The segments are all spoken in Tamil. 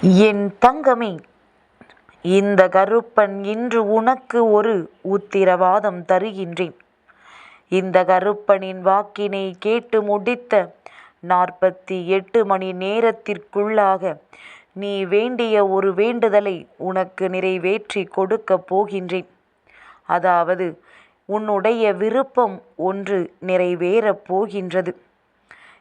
என் தங்கமே இந்த கருப்பன் இன்று உனக்கு ஒரு உத்திரவாதம் தருகின்றேன். இந்த கருப்பனின் வாக்கினை கேட்டு முடித்த நாற்பத்தி எட்டு மணி நேரத்திற்குள்ளாக நீ வேண்டிய ஒரு வேண்டுதலை உனக்கு நிறைவேற்றி கொடுக்கப் போகின்றேன். அதாவது உன்னுடைய விருப்பம் ஒன்று நிறைவேறப் போகின்றது.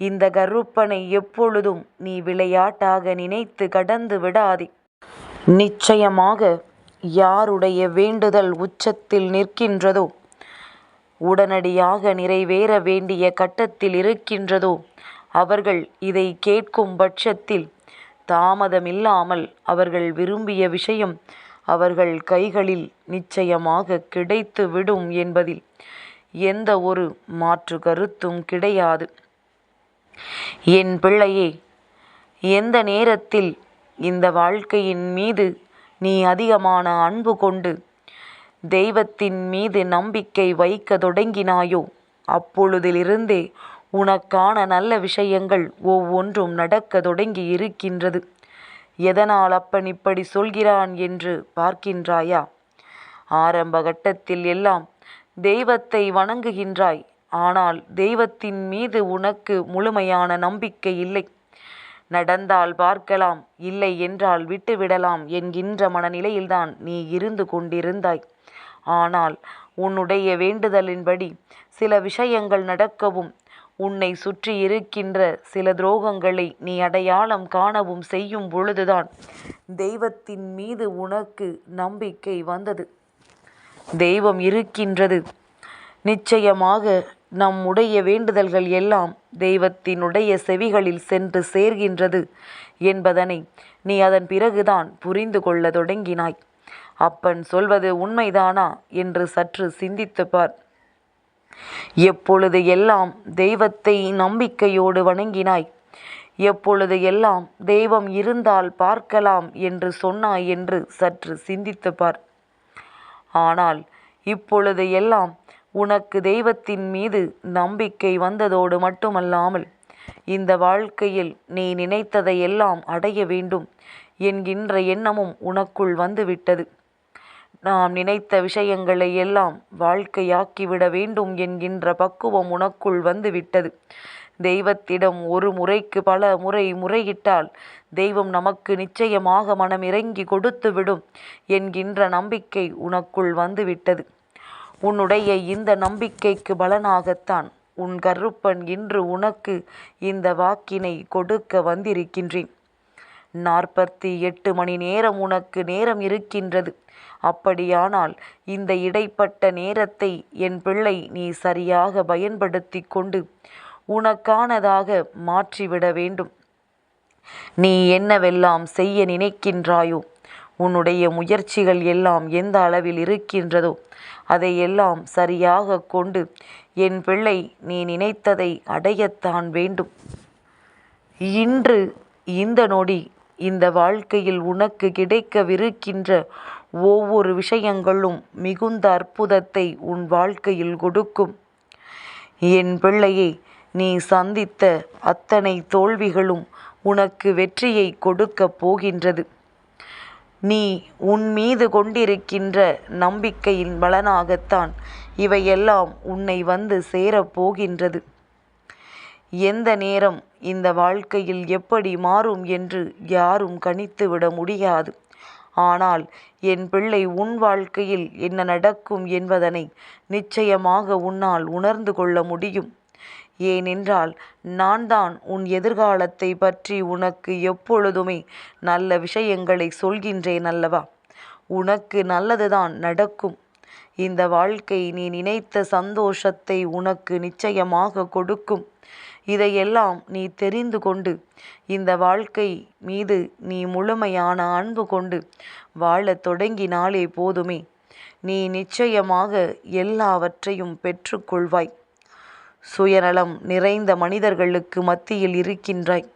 இந்த கருப்பனை எப்பொழுதும் நீ விளையாட்டாக நினைத்து கடந்து விடாதே. நிச்சயமாக யாருடைய வேண்டுதல் உச்சத்தில் நிற்கின்றதோ உடனடியாக நிறைவேற வேண்டிய கட்டத்தில் இருக்கின்றதோ அவர்கள் இதை கேட்கும் பட்சத்தில் தாமதமில்லாமல் அவர்கள் விரும்பிய விஷயம் அவர்கள் கைகளில் நிச்சயமாக கிடைத்து விடும் என்பதில் எந்த ஒரு மாற்று கருத்தும் கிடையாது. என் பிள்ளையே எந்த நேரத்தில் இந்த வாழ்க்கையின் மீது நீ அதிகமான அன்பு கொண்டு தெய்வத்தின் மீது நம்பிக்கை வைக்க தொடங்கினாயோ அப்பொழுதிலிருந்தே உனக்கான நல்ல விஷயங்கள் ஒவ்வொன்றும் நடக்க தொடங்கி இருக்கின்றது. எதனால் அப்பன் இப்படி சொல்கிறான் என்று பார்க்கின்றாயா? ஆரம்ப கட்டத்தில் எல்லாம் தெய்வத்தை வணங்குகின்றாய். ஆனால் தெய்வத்தின் மீது உனக்கு முழுமையான நம்பிக்கை இல்லை. நடந்தால் பார்க்கலாம் இல்லை என்றால் விட்டுவிடலாம் என்கின்ற மனநிலையில்தான் நீ இருந்து கொண்டிருந்தாய். ஆனால் உன்னுடைய வேண்டுதலின்படி சில விஷயங்கள் நடக்கவும் உன்னை சுற்றி இருக்கின்ற சில துரோகங்களை நீ அடையாளம் காணவும் செய்யும் பொழுதுதான் தெய்வத்தின் மீது உனக்கு நம்பிக்கை வந்தது. தெய்வம் இருக்கின்றது. நிச்சயமாக நம்முடைய வேண்டுதல்கள் எல்லாம் தெய்வத்தினுடைய செவிகளில் சென்று சேர்கின்றது என்பதனை நீ அதன் பிறகுதான் புரிந்து கொள்ள தொடங்கினாய். அப்பன் சொல்வது உண்மைதானா? என்று சற்று சிந்தித்து பார். எப்பொழுது எல்லாம் தெய்வத்தை நம்பிக்கையோடு வணங்கினாய்? எப்பொழுது எல்லாம் தெய்வம் இருந்தால் பார்க்கலாம் என்று சொன்னாய் என்று சற்று சிந்தித்து பார். ஆனால் இப்பொழுது எல்லாம் உனக்கு தெய்வத்தின் மீது நம்பிக்கை வந்ததோடு மட்டுமல்லாமல் இந்த வாழ்க்கையில் நீ நினைத்ததை எல்லாம் அடைய வேண்டும் என்கின்ற எண்ணமும் உனக்குள் வந்துவிட்டது. நாம் நினைத்த விஷயங்களை எல்லாம் வாழ்க்கையாக்கிவிட வேண்டும் என்கின்ற பக்குவம் உனக்குள் வந்துவிட்டது. தெய்வத்திடம் ஒரு முறைக்கு பல முறை முறையிட்டால் தெய்வம் நமக்கு நிச்சயமாக மனம் இறங்கி கொடுத்துவிடும் என்கின்ற நம்பிக்கை உனக்குள் வந்துவிட்டது. உன்னுடைய இந்த நம்பிக்கைக்கு பலனாகத்தான் உன் கருப்பன் இன்று உனக்கு இந்த வாக்கினை கொடுக்க வந்திருக்கின்றேன். நாற்பத்தி எட்டு மணி நேரம் உனக்கு நேரம் இருக்கின்றது. அப்படியானால் இந்த இடைப்பட்ட நேரத்தை என் பிள்ளை நீ சரியாக பயன்படுத்தி கொண்டு உனக்கானதாக மாற்றிவிட வேண்டும். நீ என்னவெல்லாம் செய்ய நினைக்கின்றாயோ உன்னுடைய முயற்சிகள் எல்லாம் எந்த அளவில் இருக்கின்றதோ அதையெல்லாம் சரியாக கொண்டு என் பிள்ளை நீ நினைத்ததை அடையத்தான் வேண்டும். இன்று இந்த நொடி இந்த வாழ்க்கையில் உனக்கு கிடைக்கவிருக்கின்ற ஒவ்வொரு விஷயங்களும் மிகுந்த அற்புதத்தை உன் வாழ்க்கையில் கொடுக்கும். என் பிள்ளையை நீ சந்தித்த அத்தனை தோல்விகளும் உனக்கு வெற்றியை கொடுக்கப் போகின்றது. நீ உன் மீது கொண்டிருக்கின்ற நம்பிக்கையின் பலனாகத்தான் இவையெல்லாம் உன்னை வந்து சேரப்போகின்றது எந்த நேரம் இந்த வாழ்க்கையில் எப்படி மாறும் என்று யாரும் கணித்துவிட முடியாது. ஆனால் என் பிள்ளை உன் வாழ்க்கையில் என்ன நடக்கும் என்பதனை நிச்சயமாக உன்னால் உணர்ந்து கொள்ள முடியும். ஏனென்றால் நான் தான் உன் எதிர்காலத்தை பற்றி உனக்கு எப்பொழுதுமே நல்ல விஷயங்களை சொல்கின்றேன் அல்லவா? உனக்கு நல்லதுதான் நடக்கும். இந்த வாழ்க்கை நீ நினைத்த சந்தோஷத்தை உனக்கு நிச்சயமாக கொடுக்கும். இதையெல்லாம் நீ தெரிந்து கொண்டு இந்த வாழ்க்கை மீது நீ முழுமையான அன்பு கொண்டு வாழத் தொடங்கினாலே போதுமே. நீ நிச்சயமாக எல்லாவற்றையும் பெற்றுக்கொள்வாய் சுயநலம் நிறைந்த மனிதர்களுக்கு மத்தியில் இருக்கின்றாய்.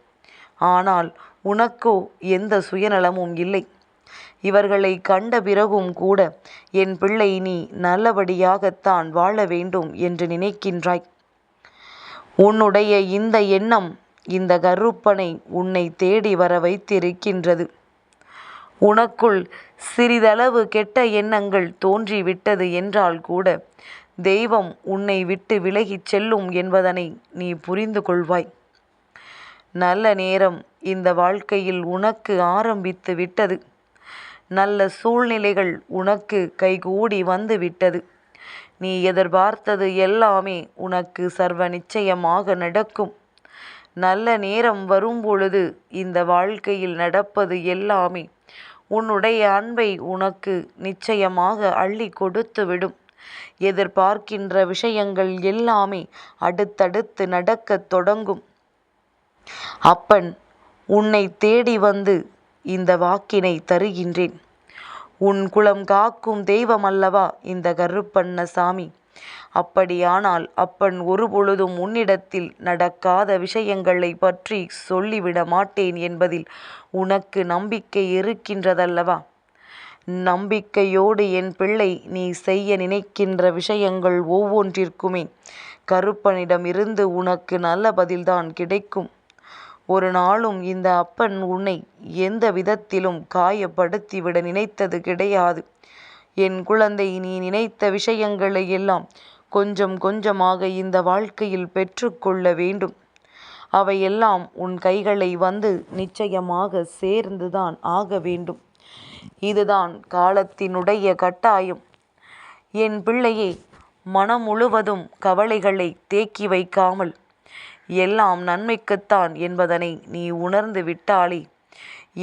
ஆனால் உனக்கோ எந்த சுயநலமும் இல்லை. இவர்களை கண்ட பிறகும் கூட என் பிள்ளை நீ நல்லபடியாகத்தான் வாழ வேண்டும் என்று நினைக்கின்றாய். உன்னுடைய இந்த எண்ணம் இந்த கருப்பனை உன்னை தேடி வர வைத்திருக்கின்றது. உனக்குள் சிறிதளவு கெட்ட எண்ணங்கள் தோன்றிவிட்டது என்றால் கூட தெய்வம் உன்னை விட்டு விலகிச் செல்லும் என்பதனை நீ புரிந்து கொள்வாய். நல்ல நேரம் இந்த வாழ்க்கையில் உனக்கு ஆரம்பித்து விட்டது. நல்ல சூழ்நிலைகள் உனக்கு கைகூடி வந்து விட்டது. நீ எதிர்பார்த்தது எல்லாமே உனக்கு சர்வ நிச்சயமாக நடக்கும். நல்ல நேரம் வரும்பொழுது இந்த வாழ்க்கையில் நடப்பது எல்லாமே உன்னுடைய அன்பை உனக்கு நிச்சயமாக அள்ளி கொடுத்துவிடும் எதிர்பார்க்கின்ற விஷயங்கள் எல்லாமே அடுத்தடுத்து நடக்கத் தொடங்கும். அப்பன் உன்னை தேடி வந்து இந்த வாக்கினை தருகின்றேன். உன் குலம் காக்கும் தெய்வம் அல்லவா இந்த கருப்பண்ண சாமி அப்படியானால் அப்பன் ஒருபொழுதும் உன்னிடத்தில் நடக்காத விஷயங்களை பற்றி சொல்லிவிட மாட்டேன் என்பதில் உனக்கு நம்பிக்கை இருக்கின்றதல்லவா? நம்பிக்கையோடு என் பிள்ளை நீ செய்ய நினைக்கின்ற விஷயங்கள் ஒவ்வொன்றிற்குமே. கருப்பனிடம் இருந்து உனக்கு நல்ல பதில்தான் கிடைக்கும். ஒரு நாளும் இந்த அப்பன் உன்னை எந்த விதத்திலும் காயப்படுத்திவிட நினைத்தது கிடையாது. என் குழந்தை நீ நினைத்த விஷயங்களை எல்லாம் கொஞ்சம் கொஞ்சமாக இந்த வாழ்க்கையில் பெற்றுக்கொள்ள வேண்டும். அவையெல்லாம் உன் கைகளை வந்து நிச்சயமாக சேர்ந்துதான் ஆக வேண்டும். இதுதான் காலத்தினுடைய கட்டாயம். என் பிள்ளையே மனம் முழுவதும் கவலைகளை தேக்கி வைக்காமல் எல்லாம் நன்மைக்குத்தான் என்பதனை நீ உணர்ந்து விட்டாலே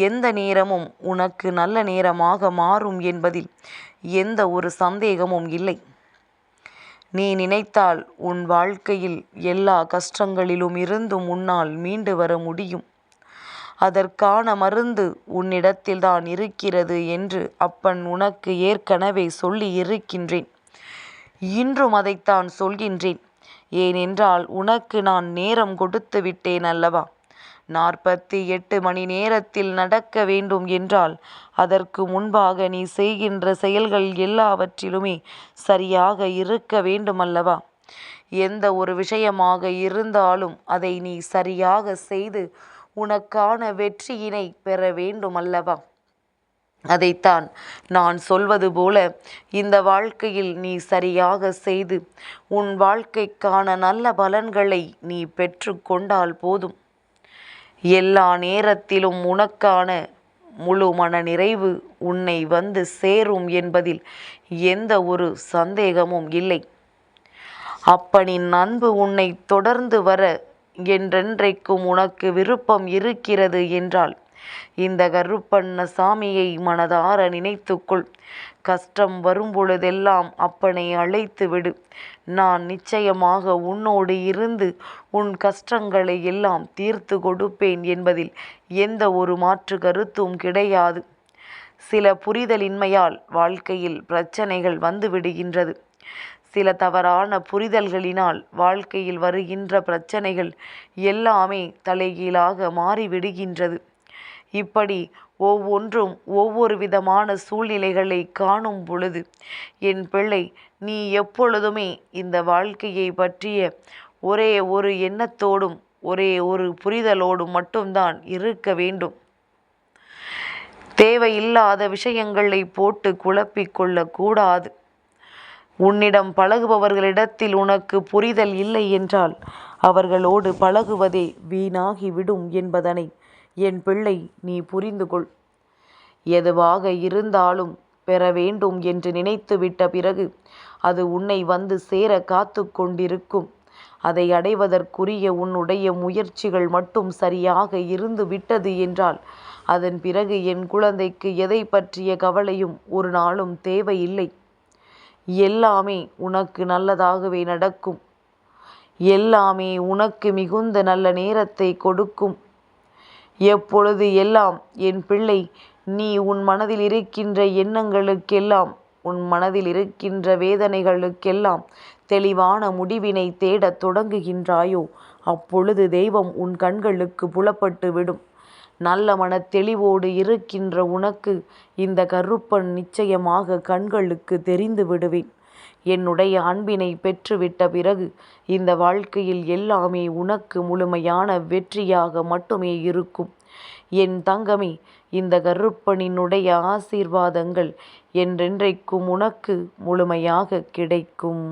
எந்த நேரமும் உனக்கு நல்ல நேரமாக மாறும் என்பதில் எந்த ஒரு சந்தேகமும் இல்லை. நீ நினைத்தால் உன் வாழ்க்கையில் எல்லா கஷ்டங்களிலும் இருந்தும் உன்னால் மீண்டு வர முடியும். அதற்கான மருந்து உன்னிடத்தில்தான் இருக்கிறது என்று அப்பன் உனக்கு ஏற்கனவே சொல்லி இருக்கின்றேன். இன்றும் அதைத்தான் சொல்கின்றேன். ஏனென்றால் உனக்கு நான் நேரம் கொடுத்து விட்டேன் அல்லவா? நாற்பத்தி எட்டு மணி நேரத்தில் நடக்க வேண்டும் என்றால் அதற்கு முன்பாக நீ செய்கின்ற செயல்கள் எல்லாவற்றிலுமே சரியாக இருக்க வேண்டுமல்லவா எந்த ஒரு விஷயமாக இருந்தாலும் அதை நீ சரியாக செய்து உனக்கான வெற்றியினை பெற வேண்டுமல்லவா? அதைத்தான் நான் சொல்வது போல இந்த வாழ்க்கையில் நீ சரியாக செய்து உன் வாழ்க்கைக்கான நல்ல பலன்களை நீ பெற்று கொண்டால் போதும். எல்லா நேரத்திலும் உனக்கான முழு மன நிறைவு உன்னை வந்து சேரும் என்பதில் எந்த ஒரு சந்தேகமும் இல்லை. அப்பனின் அன்பு உன்னை தொடர்ந்து வர என்றென்றைக்கும் உனக்கு விருப்பம் இருக்கிறது என்றால் இந்த கருப்பண்ண சாமியை மனதார நினைத்துக்கொள். கஷ்டம் வரும்பொழுதெல்லாம் அப்பனை அழைத்து விடு நான் நிச்சயமாக உன்னோடு இருந்து உன் கஷ்டங்களை எல்லாம் தீர்த்து கொடுப்பேன் என்பதில் எந்த ஒரு மாற்று கருத்தும் கிடையாது. சில புரிதலின்மையால் வாழ்க்கையில் பிரச்சனைகள் வந்துவிடுகின்றது சில தவறான புரிதல்களினால் வாழ்க்கையில் வருகின்ற பிரச்சனைகள் எல்லாமே தலைகீழாக மாறிவிடுகின்றது. இப்படி ஒவ்வொன்றும் ஒவ்வொரு விதமான சூழ்நிலைகளை காணும் பொழுது என் பிள்ளை நீ எப்பொழுதுமே இந்த வாழ்க்கையை பற்றிய ஒரே ஒரு எண்ணத்தோடும் ஒரே ஒரு புரிதலோடும் மட்டும்தான் இருக்க வேண்டும். தேவையில்லாத விஷயங்களை போட்டு குழப்பிக் கொள்ளக்கூடாது உன்னிடம் பழகுபவர்களிடத்தில் உனக்கு புரிதல் இல்லை என்றால் அவர்களோடு பழகுவதே வீணாகிவிடும் என்பதனை என் பிள்ளை நீ புரிந்து கொள் எதுவாக இருந்தாலும் பெற வேண்டும் என்று நினைத்துவிட்ட பிறகு அது உன்னை வந்து சேர காத்து கொண்டிருக்கும். அதை அடைவதற்குரிய உன்னுடைய முயற்சிகள் மட்டும் சரியாக இருந்து விட்டது என்றால் அதன் பிறகு என் குழந்தைக்கு எதை பற்றிய கவலையும் ஒரு நாளும் தேவையில்லை. எல்லாமே உனக்கு நல்லதாகவே நடக்கும். எல்லாமே உனக்கு மிகுந்த நல்ல நேரத்தை கொடுக்கும். எப்பொழுது எல்லாம் என் பிள்ளை நீ உன் மனதில் இருக்கின்ற எண்ணங்களுக்கெல்லாம் உன் மனதில் இருக்கின்ற வேதனைகளுக்கெல்லாம் தெளிவான முடிவினை தேடத் தொடங்குகின்றாயோ அப்பொழுது தெய்வம் உன் கண்களுக்கு புலப்பட்டு விடும். நல்ல மன தெளிவோடு இருக்கின்ற உனக்கு இந்த கருப்பன் நிச்சயமாக கண்களுக்கு தெரிந்து விடுவேன். என்னுடைய அன்பினை பெற்றுவிட்ட பிறகு இந்த வாழ்க்கையில் எல்லாமே உனக்கு முழுமையான வெற்றியாக மட்டுமே இருக்கும். என் தங்கமே இந்த கருப்பனினுடைய ஆசீர்வாதங்கள் என்றென்றைக்கும் உனக்கு முழுமையாக கிடைக்கும்.